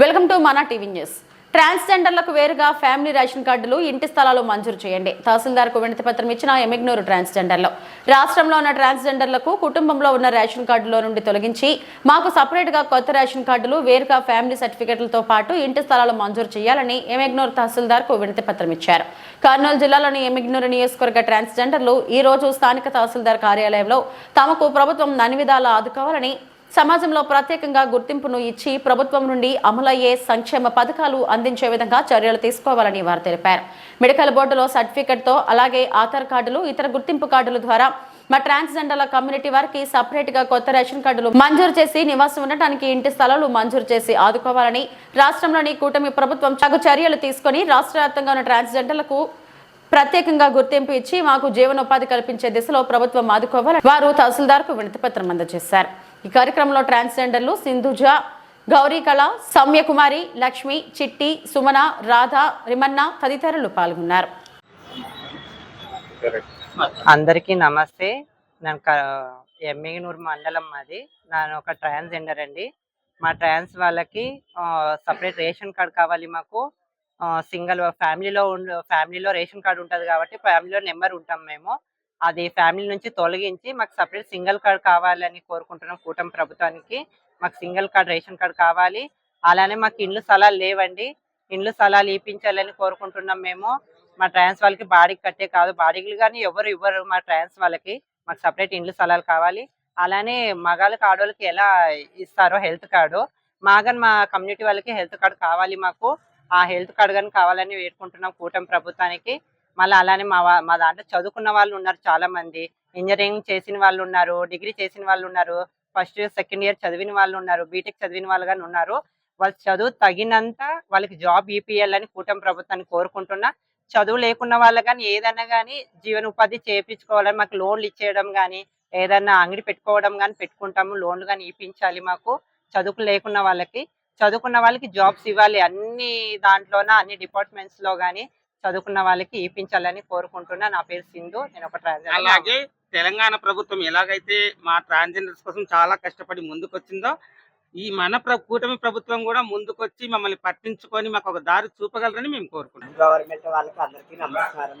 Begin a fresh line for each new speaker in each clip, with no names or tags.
Welcome to మన TV news. ట్రాన్స్జెండర్లకు వేరుగా ఫ్యామిలీ రేషన్ కార్డులు ఇంటి స్థలాలు మంజూరు చేయండి. తహసీల్దార్కు వినతి పత్రం ఇచ్చిన ఎమిగ్నూరు ట్రాన్స్జెండర్లు. రాష్ట్రంలో ఉన్న ట్రాన్స్జెండర్లకు కుటుంబంలో ఉన్న రేషన్ కార్డులో నుండి తొలగించి మాకు సపరేట్గా కొత్త రేషన్ కార్డులు వేరుగా ఫ్యామిలీ సర్టిఫికెట్లతో పాటు ఇంటి స్థలాలు మంజూరు చేయాలని ఎమిగ్నూరు తహసీల్దార్కు వినతి పత్రం ఇచ్చారు. కర్నూలు జిల్లాలోని ఎమిగ్నూరు నియోజకవర్గ ట్రాన్స్జెండర్లు ఈ రోజు స్థానిక తహసీల్దార్ కార్యాలయంలో తమకు ప్రభుత్వం అన్ని విధాలా ఆదుకోవాలని సమాజంలో ప్రత్యేకంగా గుర్తింపును ఇచ్చి ప్రభుత్వం నుండి అమలయ్యే సంక్షేమ పథకాలు అందించే విధంగా చర్యలు తీసుకోవాలని వారు తెలిపారు. మెడికల్ బోర్డులో సర్టిఫికెట్తో అలాగే ఆధార్ కార్డులు ఇతర గుర్తింపు కార్డుల ద్వారా మా ట్రాన్స్జెండర్ల కమ్యూనిటీ వారికి సపరేట్గా కొత్త రేషన్ కార్డులు మంజూరు చేసి నివాసం ఉండటానికి ఇంటి స్థలాలు మంజూరు చేసి ఆదుకోవాలని రాష్ట్రంలోని కూటమి ప్రభుత్వం తగు చర్యలు తీసుకొని రాష్ట్ర వ్యాప్తంగా ఉన్న ట్రాన్స్జెండర్లకు ప్రత్యేకంగా గుర్తింపు ఇచ్చి మాకు జీవనోపాధి కల్పించే దిశలో ప్రభుత్వం ఆదుకోవాలని వారు తహసీల్దార్కు వినతిపత్రం అందజేశారు. ఈ కార్యక్రమంలో ట్రాన్స్జెండర్లు సింధుజ గౌరీకళ సౌమ్యకుమారి లక్ష్మి చిట్టి సుమన రాధ రిమన్న తదితరులు పాల్గొన్నారు.
అందరికీ నమస్తే. నేను ఎమ్మిగనూరు మండలం మాది. నేను ఒక ట్రాన్స్జెండర్ అండి. మా ట్రాన్స్ వాళ్ళకి సపరేట్ రేషన్ కార్డ్ కావాలి మాకు. సింగిల్ ఫ్యామిలీలో ఫ్యామిలీలో రేషన్ కార్డు ఉంటుంది కాబట్టి ఫ్యామిలీలో నెంబర్ ఉంటాం మేము. అది ఫ్యామిలీ నుంచి తొలగించి మాకు సపరేట్ సింగిల్ కార్డ్ కావాలని కోరుకుంటున్నాం కూటమి ప్రభుత్వానికి. మాకు సింగిల్ కార్డ్ రేషన్ కార్డ్ కావాలి. అలానే మాకు ఇండ్లు స్థలాలు లేవండి. ఇండ్లు స్థలాలు ఇప్పించాలని కోరుకుంటున్నాం మేము. మా ట్రాన్స్ వాళ్ళకి బాడీకి కట్టే కాదు. బాడీలు కానీ ఎవరు ఇవ్వరు మా ట్రాన్స్ వాళ్ళకి. మాకు సపరేట్ ఇండ్లు స్థలాలు కావాలి. అలానే మగాళ్ళకి ఆడవాళ్ళకి ఎలా ఇస్తారో హెల్త్ కార్డు. మాగన్ మా కమ్యూనిటీ వాళ్ళకి హెల్త్ కార్డు కావాలి మాకు. ఆ హెల్త్ కార్డు కానీ కావాలని వేడుకుంటున్నాం కూటమి ప్రభుత్వానికి. మళ్ళీ అలానే మా మా దాంట్లో చదువుకున్న వాళ్ళు ఉన్నారు చాలా మంది ఇంజనీరింగ్ చేసిన వాళ్ళు ఉన్నారు డిగ్రీ చేసిన వాళ్ళు ఉన్నారు ఫస్ట్ ఇయర్ సెకండ్ ఇయర్ చదివిన వాళ్ళు ఉన్నారు బీటెక్ చదివిన వాళ్ళు కానీ ఉన్నారు. వాళ్ళ చదువు తగినంత వాళ్ళకి జాబ్ ఇప్పియాలని కూటమి ప్రభుత్వాన్ని కోరుకుంటున్నా చదువు లేకున్న వాళ్ళు కానీ ఏదైనా కానీ జీవనోపాధి చేయించుకోవాలని మాకు లోన్లు ఇచ్చేయడం కానీ ఏదైనా అంగడి పెట్టుకోవడం కానీ పెట్టుకుంటాము లోన్లు కానీ ఇప్పించాలి మాకు చదువు లేకున్న వాళ్ళకి. చదువుకున్న వాళ్ళకి జాబ్స్ ఇవ్వాలి అన్ని దాంట్లోన అన్ని డిపార్ట్మెంట్స్లో కానీ చదువుకున్న వాళ్ళకి ఇప్పించాలని కోరుకుంటున్నా. నా పేరు సింధు నేను ఒక ట్రాన్స్జెండర్.
అలాగే తెలంగాణ ప్రభుత్వం ఎలాగైతే మా ట్రాన్స్జెండర్స్ కోసం చాలా కష్టపడి ముందుకొచ్చిందో ఈ మన కూటమి ప్రభుత్వం కూడా ముందుకొచ్చి మమ్మల్ని పట్టించుకొని మాకు ఒక దారి చూపగలరని మేము కోరుకుంటున్నాం.
గవర్నమెంట్ వాళ్ళకి అందరికీ నమస్కారం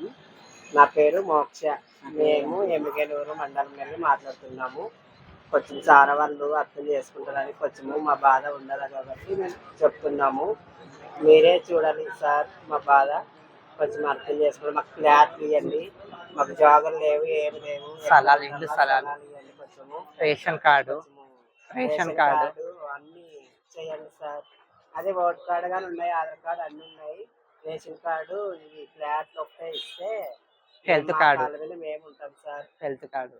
నా పేరు మోక్ష. మేము ఎమ్మిగనూరు మండలం నుండి మాట్లాడుతున్నాము. కొంచెం చాలా వాళ్ళు అర్థం చేసుకుంటారని కొంచెము మా బాధ ఉండదు కాబట్టి మేము చెప్తున్నాము. మీరే చూడాలి సార్ మా బాధ. కొంచెం అర్థం చేసుకోండి మాకు ఫ్లాట్ ఇవ్వండి మాకు జాగులు లేవు ఏమి లేవు.
స్థలాలు, ఇల్లు స్థలాలు. Ration card. Ration card.
అన్ని చేయండి సార్. అదే ఓటర్ కార్డు కానీ ఉన్నాయి ఆధార్ కార్డు అన్ని ఉన్నాయి. రేషన్ కార్డు ఈ ఫ్లాట్ ఒకటే ఇస్తే
హెల్త్ కార్డు.
మేము ఉంటాం సార్.
Health card.